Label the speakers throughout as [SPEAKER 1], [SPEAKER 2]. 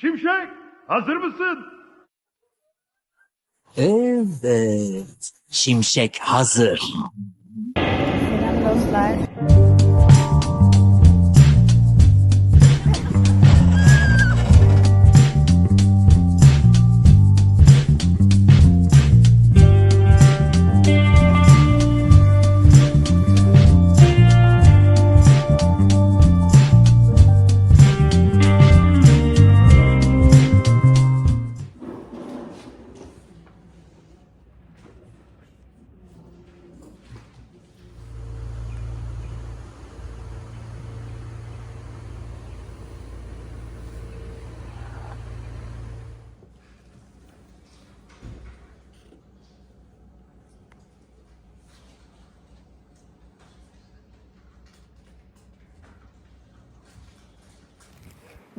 [SPEAKER 1] Şimşek, hazır mısın?
[SPEAKER 2] Evet. Şimşek hazır.
[SPEAKER 3] Selam dostlar.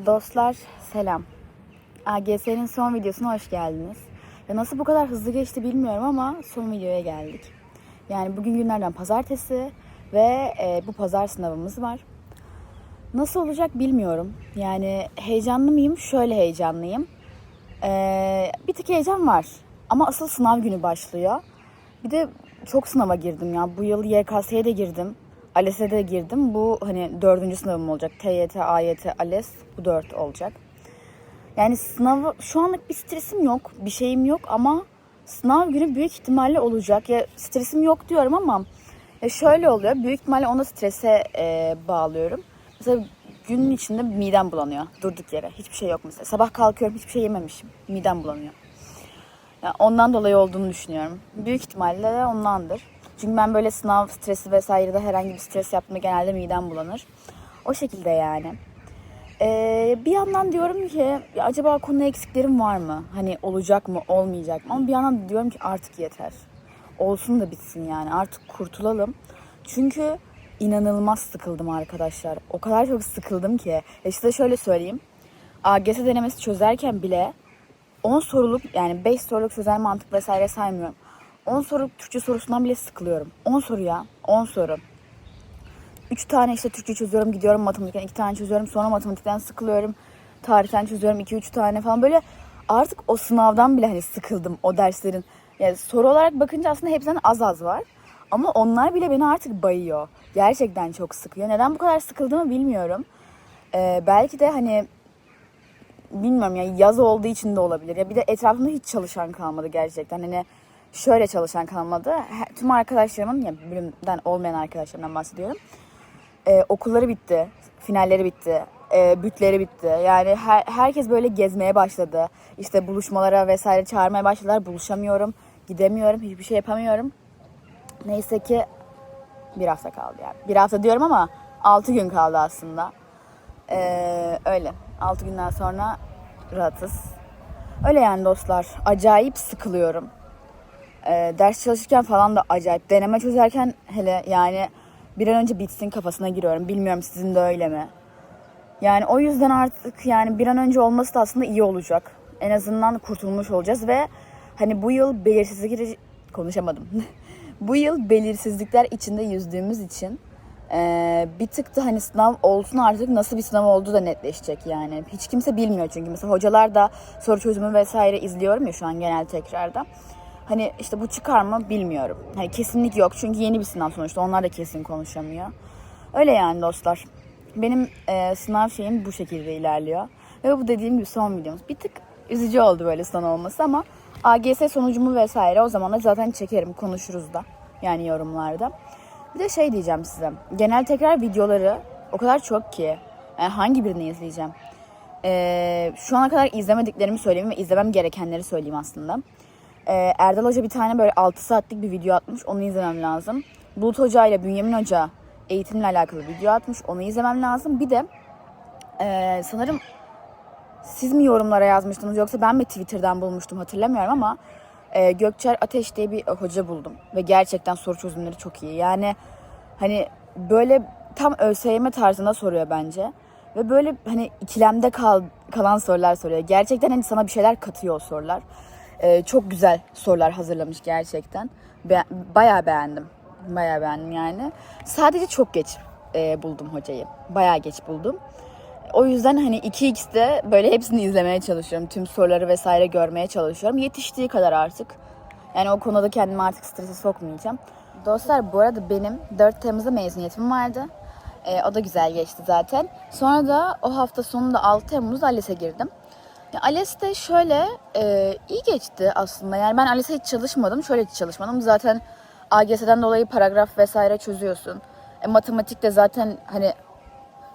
[SPEAKER 3] Dostlar selam. AGS'nin son videosuna hoş geldiniz. Ya nasıl bu kadar hızlı geçti bilmiyorum ama son videoya geldik. Yani bugün günlerden pazartesi ve e, bu pazar sınavımız var. Nasıl olacak bilmiyorum. Yani heyecanlı mıyım? Şöyle heyecanlıyım. Ee, bir tık heyecan var. Ama asıl sınav günü başlıyor. Bir de çok sınava girdim ya. Bu yıl YKS'ye de girdim. ALES'e de girdim. Bu hani dördüncü sınavım olacak. TYT, AYT, ALES bu dört olacak. Yani sınavı şu anlık bir stresim yok. Bir şeyim yok ama sınav günü büyük ihtimalle olacak. Ya stresim yok diyorum ama ya şöyle oluyor. Büyük ihtimalle ona strese e, bağlıyorum. Mesela günün içinde midem bulanıyor durduk yere. Hiçbir şey yok mesela. Sabah kalkıyorum hiçbir şey yememişim. Midem bulanıyor. Yani ondan dolayı olduğunu düşünüyorum. Büyük ihtimalle ondandır. Çünkü ben böyle sınav stresi vesairede herhangi bir stres yaptığımda genelde midem bulanır. O şekilde yani. Ee, bir yandan diyorum ki ya acaba konu eksiklerim var mı? Hani olacak mı, olmayacak mı? Ama bir yandan diyorum ki artık yeter. Olsun da bitsin yani. Artık kurtulalım. Çünkü inanılmaz sıkıldım arkadaşlar. O kadar çok sıkıldım ki. E size şöyle söyleyeyim. AGS denemesi çözerken bile 10 soruluk yani 5 soruluk sözel mantık vesaire saymıyorum. 10 soruluk Türkçe sorusundan bile sıkılıyorum. 10 soru ya. 10 soru. 3 tane işte Türkçe çözüyorum gidiyorum matematikten 2 tane çözüyorum sonra matematikten sıkılıyorum. Tarihten çözüyorum 2-3 tane falan böyle artık o sınavdan bile hani sıkıldım o derslerin. Yani soru olarak bakınca aslında hepsinden az az var. Ama onlar bile beni artık bayıyor. Gerçekten çok sıkıyor. Neden bu kadar sıkıldığımı bilmiyorum. Ee, belki de hani bilmiyorum ya yaz olduğu için de olabilir. Ya bir de etrafımda hiç çalışan kalmadı gerçekten. Hani şöyle çalışan kalmadı. Tüm arkadaşlarımın ya bölümden olmayan arkadaşlarımdan bahsediyorum. Ee, okulları bitti. Finalleri bitti. E, bütleri bitti. Yani her, herkes böyle gezmeye başladı. İşte buluşmalara vesaire çağırmaya başladılar. Buluşamıyorum. Gidemiyorum. Hiçbir şey yapamıyorum. Neyse ki bir hafta kaldı yani. Bir hafta diyorum ama 6 gün kaldı aslında. Ee, öyle. 6 günden sonra rahatız. Öyle yani dostlar. Acayip sıkılıyorum. Ee, ders çalışırken falan da acayip. Deneme çözerken hele yani bir an önce bitsin kafasına giriyorum. Bilmiyorum sizin de öyle mi? Yani o yüzden artık yani bir an önce olması da aslında iyi olacak. En azından kurtulmuş olacağız ve hani bu yıl belirsizlik konuşamadım. bu yıl belirsizlikler içinde yüzdüğümüz için eee, bir tık da hani sınav olsun artık nasıl bir sınav olduğu da netleşecek yani. Hiç kimse bilmiyor çünkü mesela hocalar da soru çözümü vesaire izliyorum ya şu an genel tekrarda. Hani işte bu çıkar mı bilmiyorum. Hani kesinlik yok çünkü yeni bir sınav sonuçta onlar da kesin konuşamıyor. Öyle yani dostlar. Benim e, sınav şeyim bu şekilde ilerliyor. Ve bu dediğim gibi son videomuz. Bir tık üzücü oldu böyle sınav olması ama AGS sonucumu vesaire o zaman da zaten çekerim konuşuruz da. Yani yorumlarda. Bir de şey diyeceğim size. Genel tekrar videoları o kadar çok ki. Yani hangi birini izleyeceğim? E, şu ana kadar izlemediklerimi söyleyeyim ve izlemem gerekenleri söyleyeyim aslında. Ee, Erdal Hoca bir tane böyle 6 saatlik bir video atmış. Onu izlemem lazım. Bulut Hoca ile Bünyamin Hoca eğitimle alakalı video atmış. Onu izlemem lazım. Bir de e, sanırım siz mi yorumlara yazmıştınız yoksa ben mi Twitter'dan bulmuştum hatırlamıyorum ama e, Gökçer Ateş diye bir hoca buldum. Ve gerçekten soru çözümleri çok iyi. Yani hani böyle tam ÖSYM tarzında soruyor bence. Ve böyle hani ikilemde kal, kalan sorular soruyor. Gerçekten hani sana bir şeyler katıyor o sorular. Ee, çok güzel sorular hazırlamış gerçekten. Be- bayağı beğendim. Bayağı beğendim yani. Sadece çok geç e, buldum hocayı. Bayağı geç buldum. O yüzden hani 2x'de böyle hepsini izlemeye çalışıyorum. Tüm soruları vesaire görmeye çalışıyorum. Yetiştiği kadar artık. Yani o konuda kendimi artık strese sokmayacağım. Dostlar bu arada benim 4 Temmuz'da mezuniyetim vardı. Ee, o da güzel geçti zaten. Sonra da o hafta sonunda 6 Temmuz'da ALES'e girdim. Ya ALES'te şöyle e, iyi geçti aslında. Yani ben ALES'e hiç çalışmadım. Şöyle hiç çalışmadım. Zaten AGS'den dolayı paragraf vesaire çözüyorsun. E, matematik de zaten hani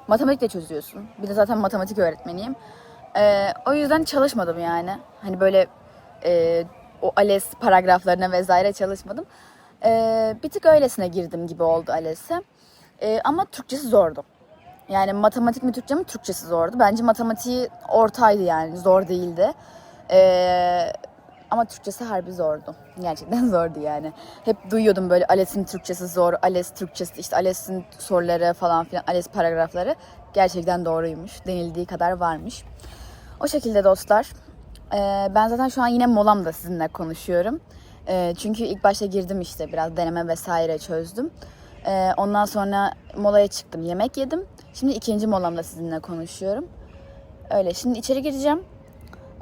[SPEAKER 3] matematik de çözüyorsun. Bir de zaten matematik öğretmeniyim. E, o yüzden çalışmadım yani. Hani böyle e, o ALES paragraflarına vesaire çalışmadım. E, bir tık öylesine girdim gibi oldu ALES'e. E, ama Türkçesi zordu. Yani matematik mi Türkçe mi Türkçesi zordu. Bence matematiği ortaydı yani zor değildi. Ee, ama Türkçesi harbi zordu. Gerçekten zordu yani. Hep duyuyordum böyle ALES'in Türkçesi zor, ALES Türkçesi işte ALES'in soruları falan filan, ALES paragrafları gerçekten doğruymuş. Denildiği kadar varmış. O şekilde dostlar. Ee, ben zaten şu an yine molamda sizinle konuşuyorum. Ee, çünkü ilk başta girdim işte biraz deneme vesaire çözdüm. Ee, ondan sonra molaya çıktım, yemek yedim. Şimdi ikinci molamda sizinle konuşuyorum. Öyle. Şimdi içeri gireceğim.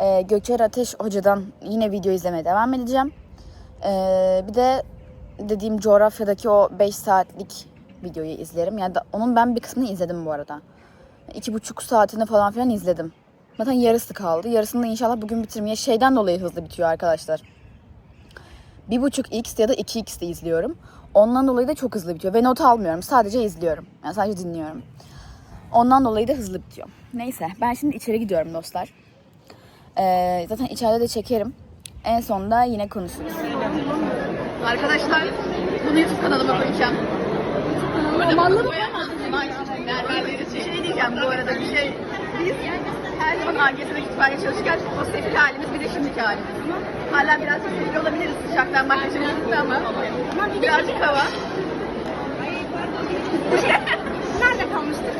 [SPEAKER 3] Ee, Gökçer Ateş Hoca'dan yine video izlemeye devam edeceğim. Ee, bir de dediğim coğrafyadaki o 5 saatlik videoyu izlerim. Yani da, onun ben bir kısmını izledim bu arada. İki buçuk saatini falan filan izledim. Zaten yarısı kaldı. Yarısını da inşallah bugün bitirmeye şeyden dolayı hızlı bitiyor arkadaşlar. Bir buçuk x ya da 2x'te izliyorum. Ondan dolayı da çok hızlı bitiyor. Ve not almıyorum. Sadece izliyorum. Yani sadece dinliyorum. Ondan dolayı da hızlı bitiyor. Neyse ben şimdi içeri gidiyorum dostlar. Ee, zaten içeride de çekerim. En sonunda yine konuşuruz.
[SPEAKER 4] Arkadaşlar bunu YouTube kanalıma koyacağım. Normalde şey diyeceğim bu arada bir şey. Biz her zaman AGS'de kütüphane çalışırken o sefil halimiz bir de şimdiki halimiz. Hala biraz sefil olabiliriz makyajımız gitti ama birazcık hava. Nerede kalmıştık?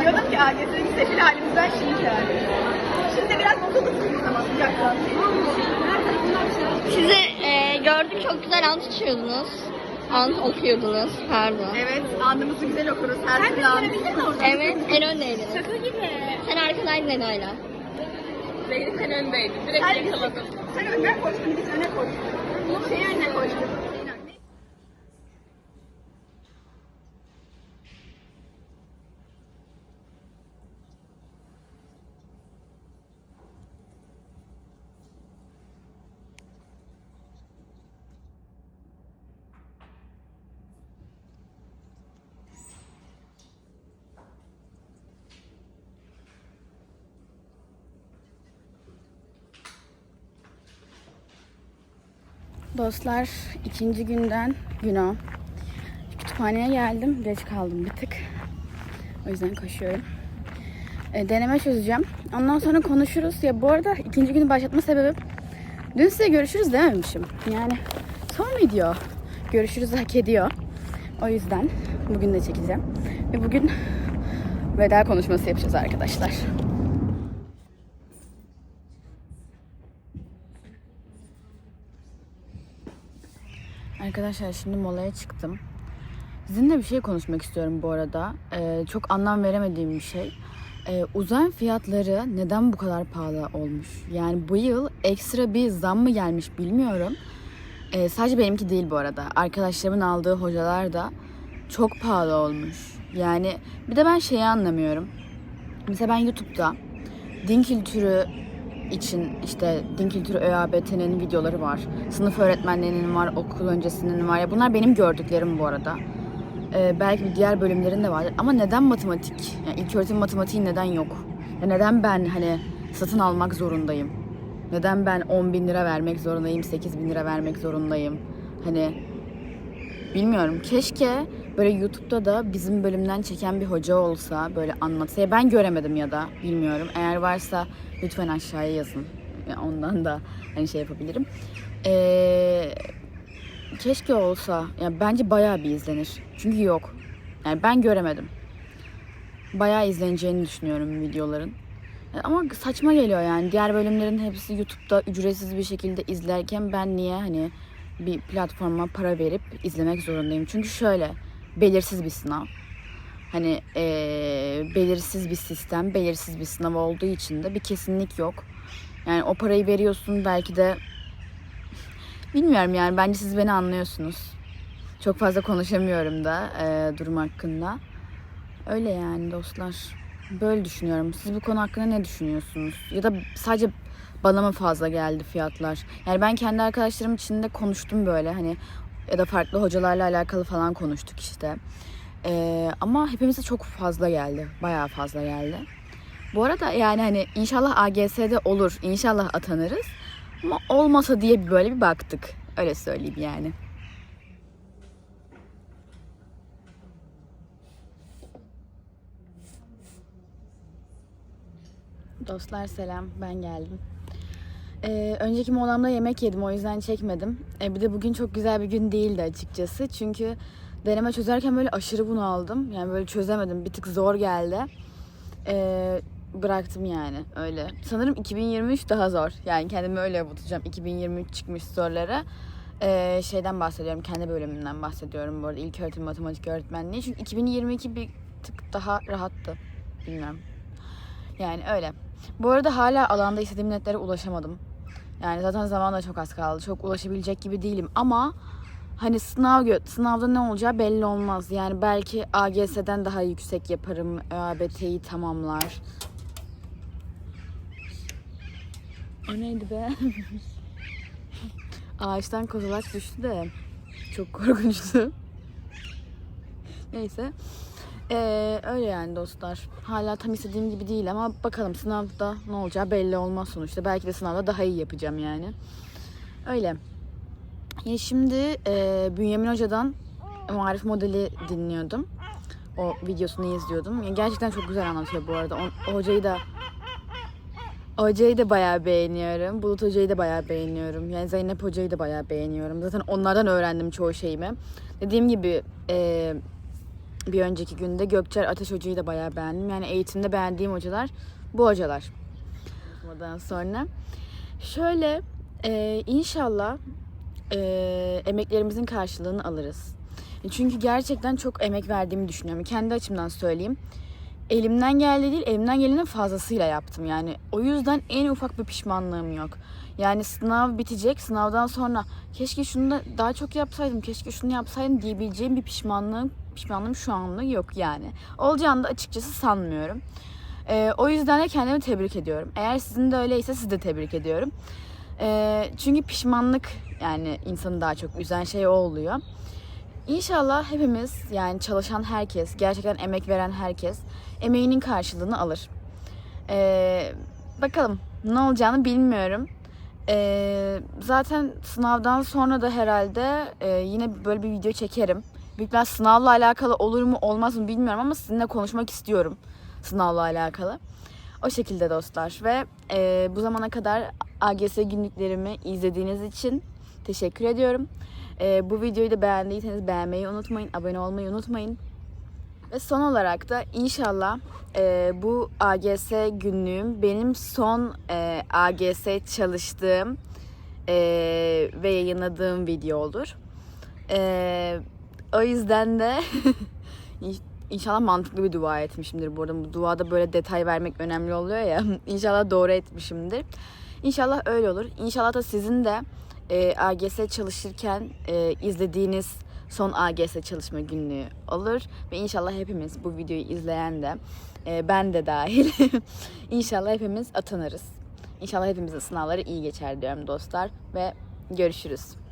[SPEAKER 4] Diyordum ki AGS'deki sefil halimizden şimdiki halimiz. Şimdi biraz mutluluk ama sıcaktan.
[SPEAKER 5] Sizi e, gördük çok güzel ant tutuyordunuz. Ant okuyordunuz pardon.
[SPEAKER 4] Evet, andımızı güzel okuruz. Her türlü andımızı.
[SPEAKER 5] Evet en öndeydiniz. Şaka gibi. Sen arkadaydın Eda'yla.
[SPEAKER 4] Zeynep sen öndeydin. Direkt sen, yakaladın. Sen önden koştun, biz öne koştuk. Şey önüne koştuk.
[SPEAKER 3] Dostlar ikinci günden güne kütüphaneye geldim. Geç kaldım bir tık. O yüzden koşuyorum. E, deneme çözeceğim. Ondan sonra konuşuruz. Ya bu arada ikinci günü başlatma sebebim dün size görüşürüz dememişim. Yani son video görüşürüz hak ediyor. O yüzden bugün de çekeceğim. Ve bugün veda konuşması yapacağız arkadaşlar. Arkadaşlar şimdi molaya çıktım. Sizinle bir şey konuşmak istiyorum bu arada. Ee, çok anlam veremediğim bir şey. Ee, uzay fiyatları neden bu kadar pahalı olmuş? Yani bu yıl ekstra bir zam mı gelmiş bilmiyorum. Ee, sadece benimki değil bu arada. Arkadaşlarımın aldığı hocalar da çok pahalı olmuş. Yani bir de ben şeyi anlamıyorum. Mesela ben YouTube'da din kültürü için işte din kültürü ÖABT'nin videoları var. Sınıf öğretmenlerinin var, okul öncesinin var. Ya bunlar benim gördüklerim bu arada. Ee, belki bir diğer bölümlerin de vardır. Ama neden matematik? Yani ilk öğretim matematiği neden yok? Ya neden ben hani satın almak zorundayım? Neden ben 10 bin lira vermek zorundayım, 8 bin lira vermek zorundayım? Hani bilmiyorum. Keşke böyle YouTube'da da bizim bölümden çeken bir hoca olsa böyle anlatsa. Ben göremedim ya da bilmiyorum. Eğer varsa lütfen aşağıya yazın. Ya ondan da hani şey yapabilirim. Ee, keşke olsa. Ya bence bayağı bir izlenir. Çünkü yok. Yani ben göremedim. Bayağı izleneceğini düşünüyorum videoların. E, Ama saçma geliyor yani. Diğer bölümlerin hepsi YouTube'da ücretsiz bir şekilde izlerken ben niye hani bir platforma para verip izlemek zorundayım? Çünkü şöyle belirsiz bir sınav. Hani eee, belirsiz bir sistem, belirsiz bir sınav olduğu için de bir kesinlik yok. Yani o parayı veriyorsun belki de bilmiyorum yani bence siz beni anlıyorsunuz. Çok fazla konuşamıyorum da eee, durum hakkında. Öyle yani dostlar. Böyle düşünüyorum. Siz bu konu hakkında ne düşünüyorsunuz? Ya da sadece bana mı fazla geldi fiyatlar? Yani ben kendi arkadaşlarım içinde konuştum böyle hani ya da farklı hocalarla alakalı falan konuştuk işte. Ee, ama hepimize çok fazla geldi. Bayağı fazla geldi. Bu arada yani hani inşallah AGS'de olur. İnşallah atanırız. Ama olmasa diye böyle bir baktık. Öyle söyleyeyim yani. Dostlar selam, ben geldim. Ee, önceki molamda yemek yedim o yüzden çekmedim. Ee, bir de bugün çok güzel bir gün değildi açıkçası. Çünkü deneme çözerken böyle aşırı bunaldım. Yani böyle çözemedim, bir tık zor geldi. Ee, bıraktım yani öyle. Sanırım 2023 daha zor. Yani kendimi öyle avutacağım. 2023 çıkmış sorulara. Ee, şeyden bahsediyorum, kendi bölümümden bahsediyorum bu arada. İlk öğretim matematik öğretmenliği. Çünkü 2022 bir tık daha rahattı. Bilmiyorum. Yani öyle. Bu arada hala alanda istediğim netlere ulaşamadım. Yani zaten zaman da çok az kaldı. Çok ulaşabilecek gibi değilim ama hani sınav gö- sınavda ne olacağı belli olmaz. Yani belki AGS'den daha yüksek yaparım. ÖABT'yi tamamlar. O neydi be? Ağaçtan kozalak düştü de çok korkunçtu. Neyse. Ee, öyle yani dostlar. Hala tam istediğim gibi değil ama bakalım sınavda ne olacağı belli olmaz sonuçta. Belki de sınavda daha iyi yapacağım yani. Öyle. Ya şimdi e, Bünyamin Hoca'dan Marif Modeli dinliyordum. O videosunu izliyordum. Ya gerçekten çok güzel anlatıyor bu arada. O, hocayı da Hocayı da bayağı beğeniyorum. Bulut Hoca'yı da bayağı beğeniyorum. Yani Zeynep Hoca'yı da bayağı beğeniyorum. Zaten onlardan öğrendim çoğu şeyimi. Dediğim gibi e, bir önceki günde Gökçer Ateş Hoca'yı da bayağı beğendim. Yani eğitimde beğendiğim hocalar bu hocalar. Ondan sonra şöyle e, inşallah e, emeklerimizin karşılığını alırız. Çünkü gerçekten çok emek verdiğimi düşünüyorum. Kendi açımdan söyleyeyim. Elimden geldiği değil, elimden gelenin fazlasıyla yaptım. Yani o yüzden en ufak bir pişmanlığım yok. Yani sınav bitecek. Sınavdan sonra keşke şunu da daha çok yapsaydım, keşke şunu yapsaydım diyebileceğim bir pişmanlığım, pişmanlığım şu anlık yok yani. Olacağını da açıkçası sanmıyorum. Ee, o yüzden de kendimi tebrik ediyorum. Eğer sizin de öyleyse sizi de tebrik ediyorum. Ee, çünkü pişmanlık yani insanı daha çok üzen şey o oluyor. İnşallah hepimiz yani çalışan herkes, gerçekten emek veren herkes emeğinin karşılığını alır. Ee, bakalım ne olacağını bilmiyorum. Ee, zaten sınavdan sonra da herhalde e, yine böyle bir video çekerim. Büyük ihtimal sınavla alakalı olur mu olmaz mı bilmiyorum ama sizinle konuşmak istiyorum sınavla alakalı. O şekilde dostlar ve e, bu zamana kadar AGS günlüklerimi izlediğiniz için teşekkür ediyorum. E, bu videoyu da beğendiyseniz beğenmeyi unutmayın, abone olmayı unutmayın. Ve son olarak da inşallah e, bu AGS günlüğüm benim son e, AGS çalıştığım e, ve yayınladığım video olur. E, o yüzden de İn- İnşallah mantıklı bir dua etmişimdir bu arada. Bu duada böyle detay vermek önemli oluyor ya. İnşallah doğru etmişimdir. İnşallah öyle olur. İnşallah da sizin de e, AGS çalışırken e, izlediğiniz son AGS çalışma günlüğü olur. Ve inşallah hepimiz bu videoyu izleyen de e, ben de dahil inşallah hepimiz atanırız. İnşallah hepimizin sınavları iyi geçer diyorum dostlar ve görüşürüz.